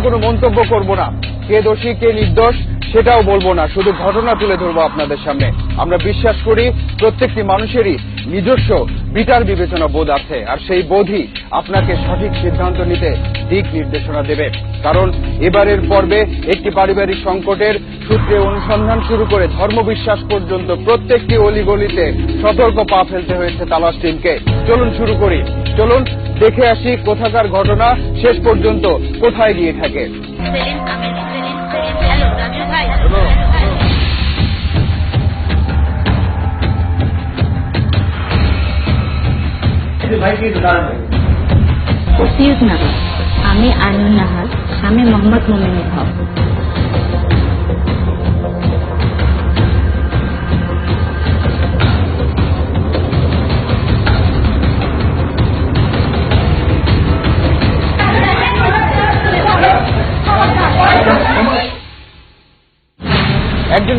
আমরা কোনো মন্তব্য করব না। কে দোষী, কে নির্দোষ, সেটাও বলব না। শুধু ঘটনা তুলে ধরবো আপনাদের সামনে। আমরা বিশ্বাস করি প্রত্যেকটি মানুষেরই নিজস্ব বিচার বিবেচনা বোধ আছে, আর সেই বোধই আপনাকে সঠিক সিদ্ধান্ত নিতে দিক নির্দেশনা দেবে। কারণ এবারের পর্বে একটি পারিবারিক সংকটের সূত্রে অনুসন্ধান শুরু করে ধর্মবিশ্বাস পর্যন্ত প্রত্যেকটি অলিগলিতে সতর্ক পা ফেলতে হয়েছে তালাশ টিমকে চলুন শুরু করি। চলুন, দেখে আসি কোথাকার ঘটনা শেষ পর্যন্ত কোথায় গিয়ে থাকে। আমি আইনুল নাহার, স্বামী মোহাম্মদ মোমিনুল হক।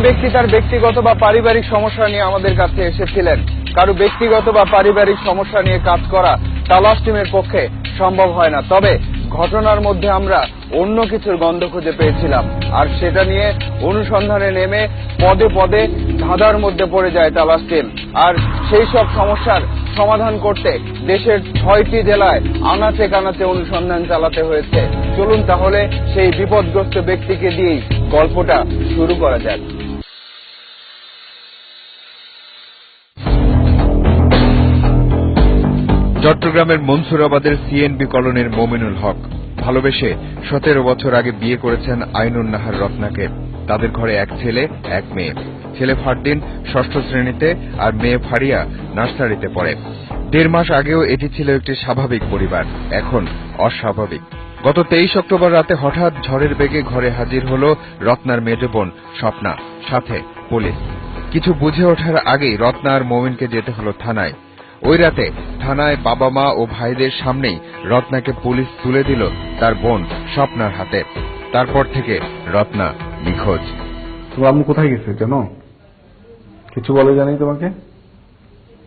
ব্যক্তি তার ব্যক্তিগত বা পারিবারিক সমস্যা নিয়ে আমাদের কাছে এসেছিলেন। কারও ব্যক্তিগত বা পারিবারিক সমস্যা নিয়ে কাজ করা তালাশ টিমের পক্ষে সম্ভব হয় না। তবে ঘটনার মধ্যে আমরা অন্য কিছুর গন্ধ খুঁজে পেয়েছিলাম। আর সেটা নিয়ে অনুসন্ধানে নেমে পদে পদে ধাঁধার মধ্যে পড়ে যায় তালাশ টিম। আর সেই সব সমস্যার সমাধান করতে দেশের ছয়টি জেলায় আনাচে কানাচে অনুসন্ধান চালাতে হয়েছে। চলুন তাহলে সেই বিপদগ্রস্ত ব্যক্তিকে দিয়েই গল্পটা শুরু করা যাক। চট্টগ্রামের মনসুরাবাদের সিএনবি কলোনির মোমিনুল হক ভালোবেসে সতেরো বছর আগে বিয়ে করেছেন আইনুন নাহার রত্নাকে। তাদের ঘরে এক ছেলে, এক মেয়ে। ছেলে ফারদিন ষষ্ঠ শ্রেণীতে আর মেয়ে ফারিয়া নার্সারিতে পড়ে। দেড় মাস আগেও এটি ছিল একটি স্বাভাবিক পরিবার, এখন অস্বাভাবিক। গত তেইশ অক্টোবর রাতে হঠাৎ ঝড়ের বেগে ঘরে হাজির হল রত্নার মেজ বোন স্বপ্না, সাথে পুলিশ। কিছু বুঝে ওঠার আগেই রত্না আর মোমিনকে যেতে হলো থানায়। ওই রাতে থানায় বাবা মা ও ভাইদের সামনেই রত্নাকে পুলিশ তুলে দিল তার বোন স্বপ্নার হাতে। তারপর থেকে রত্না নিখোঁজ। তোমার আম্মু কোথায় গেছে জানো? কিছু বলে জানি তোমাকে?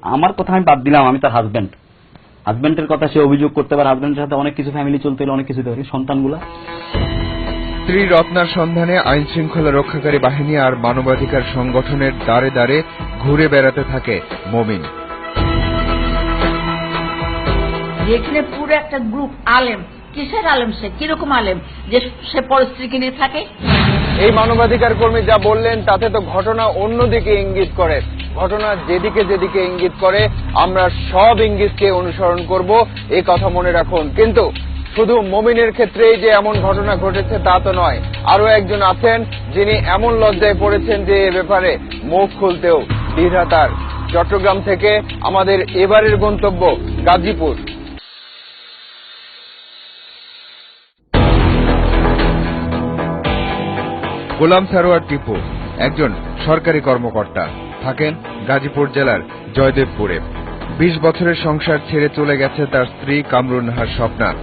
আমার কথা আমি বাদ দিলাম আমি তার হাজবেন্ড হাজবেন্ডের কথা সে অভিযোগ করতে পারে হাজবেন্ডের সাথে অনেক কিছু ফ্যামিলি চলতে হলে অনেক কিছু পারে সন্তানগুলা। স্ত্রী রত্নার সন্ধানে আইন শৃঙ্খলা রক্ষাকারী বাহিনী আর মানবাধিকার সংগঠনের দ্বারে দ্বারে ঘুরে বেড়াতে থাকে মমিন। যেখানে পুরো একটা গ্রুপ আলেম। কিসের আলেম সে? কীরকম আলেম? যে সে পরিস্থিতিকে নিয়ে থাকে? এই মানবাধিকার কর্মী যা বললেন, তাতে তো ঘটনা অন্যদিকে ইঙ্গিত করে। ঘটনা যেদিকে যেদিকে ইঙ্গিত করে, আমরা সব ইঙ্গিতকে অনুসরণ করব এই কথা মনে রাখুন। কিন্তু শুধু মমিনের ক্ষেত্রেই যে এমন ঘটনা ঘটেছে, তা তো নয়। আরও একজন আছেন, যিনি এমন লজ্জায় পড়েছেন যে এ ব্যাপারে মুখ খুলতেও দ্বিধা তার। চট্টগ্রাম থেকে আমাদের এবারের গন্তব্য গাজীপুর। গোলাম সারোয়ার টিপু, একজন সরকারি কর্মকর্তা, থাকেন গাজীপুর জেলার জয়দেবপুরে। বিশ বছরের সংসার ছেড়ে চলে গেছে তার স্ত্রী কামরুন নাহার স্বপ্না।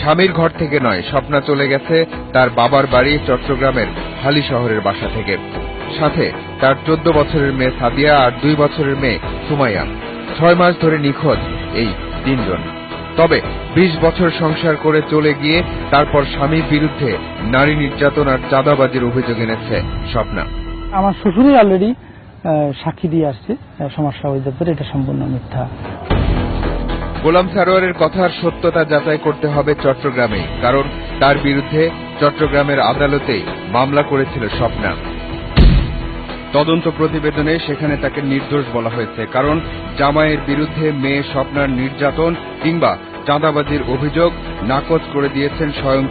স্বামীর ঘর থেকে নয়, স্বপ্না চলে গেছে তার বাবার বাড়ি চট্টগ্রামের হালি শহরের বাসা থেকে। সাথে তার চোদ্দ বছরের মেয়ে সাদিয়া আর দুই বছরের মেয়ে সুমাইয়া। ছয় মাস ধরে নিখোঁজ এই তিনজন। তবে বিশ বছর সংসার করে চলে গিয়ে তারপর স্বামীর বিরুদ্ধে নারী নির্যাতন আর চাঁদাবাজির অভিযোগ এনেছে স্বপ্না। আমার শ্বশুরই অলরেডি সাক্ষী দিয়ে আসছে সমস্যা ব্যাপারে এটা সম্পূর্ণ মিথ্যা। গোলাম সারোয়ারের কথার সত্যতা যাচাই করতে হবে চট্টগ্রামে কারণ তার বিরুদ্ধে চট্টগ্রামের আদালতে মামলা করেছিল স্বপ্না। তদন্ত প্রতিবেদনে সেখানে তাকে নির্দোষ বলা হয়েছে কারণ জামাইয়ের বিরুদ্ধে মেয়ে স্বপ্নার নির্যাতন কিংবা চাঁদাবাজির অভিযোগ নাকচ করে দিয়েছেন স্বয়ং